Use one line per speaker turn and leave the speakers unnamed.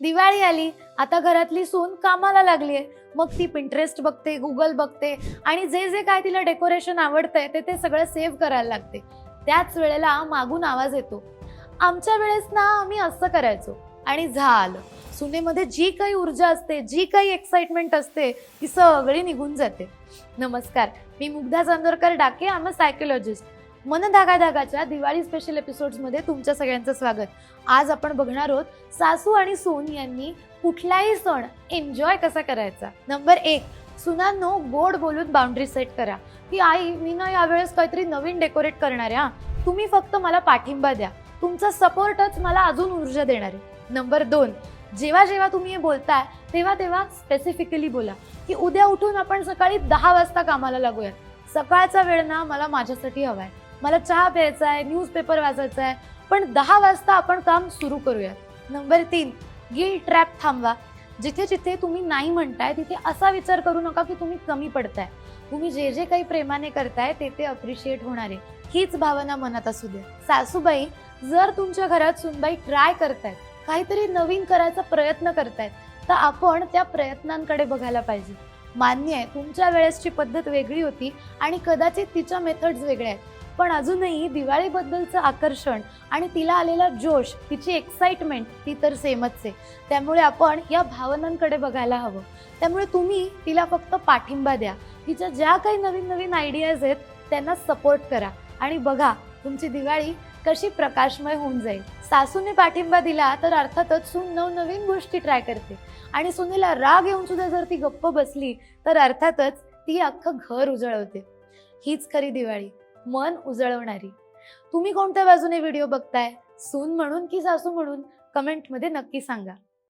दिवाळी आली. आता घरातली सून कामाला लागली आहे. मग ती पिंटरेस्ट बघते गुगल बघते आणि जे जे काय तिला डेकोरेशन आवडतंय ते ते सगळं सेव्ह करायला लागते. त्याच वेळेला मागून आवाज येतो. आमच्या वेळेस ना आम्ही असं करायचो आणि झालं. सुनेमध्ये जी काही ऊर्जा असते जी काही एक्साइटमेंट असते ती सगळी निघून जाते. नमस्कार. मी मुग्धा चांदोरकर डाके. आम सायकोलॉजिस्ट मन धागा धागाच्या दिवाळी स्पेशल एपिसोड्समध्ये तुमच्या सगळ्यांचं स्वागत. आज आपण बघणार आहोत सासू आणि सून यांनी कुठलाही सण एन्जॉय कसा करायचा? नंबर एक सुनांनो गोड बोलून बाउंड्री सेट करा. की आई मी ना यावेळेस काहीतरी नवीन डेकोरेट करणार आहे तुम्ही फक्त मला पाठिंबा द्या. तुमचा सपोर्टच मला अजून ऊर्जा देणार आहे. नंबर दोन जेव्हा जेव्हा तुम्ही हे बोलताय तेव्हा तेव्हा स्पेसिफिकली बोला की उद्या उठून आपण सकाळी दहा वाजता कामाला लागूयात. सकाळचा वेळ ना मला माझ्यासाठी हवा आहे मला चहा प्यायचा आहे न्यूजपेपर वाचायचा आहे पण दहा वाजता आपण काम सुरू करूयात. नंबर तीन गिल ट्रॅप थांबवा. जिथे जिथे तुम्ही नाही म्हणताय तिथे असा विचार करू नका की तुम्ही कमी पडताय. तुम्ही जे जे काही प्रेमाने करताय ते ते अप्रिशिएट होणार आहे. हीच भावना मनात असू द्या. सासूबाई जर तुमच्या घरात सुनबाई ट्राय करतायत काहीतरी नवीन करायचा प्रयत्न करतायत तर आपण त्या प्रयत्नांकडे बघायला पाहिजे. मान्य आहे तुमच्या वेळेसची पद्धत वेगळी होती आणि कदाचित तिच्या मेथड्स वेगळ्या आहेत. पण अजूनही दिवाळीबद्दलचं आकर्षण आणि तिला आलेला जोश तिची एक्साइटमेंट ती तर सेमच आहे. त्यामुळे आपण या भावनांकडे बघायला हवं. त्यामुळे तुम्ही तिला फक्त पाठिंबा द्या. तिच्या ज्या काही नवीन नवीन आयडियाज आहेत त्यांना सपोर्ट करा. आणि बघा तुमची दिवाळी कशी प्रकाशमय होऊन जाईल. सासूने पाठिंबा दिला तर अर्थातच सून नवनवीन गोष्टी ट्राय करते. आणि सुनेला राग येऊन सुद्धा जर ती गप्प बसली तर अर्थातच ती अख्खं घर उजळवते. हीच खरी दिवाळी. मन उजळवणारी. तुम्ही कोणत्या बाजूने व्हिडिओ बघताय? सून म्हणून की सासू म्हणून? कमेंटमध्ये नक्की सांगा.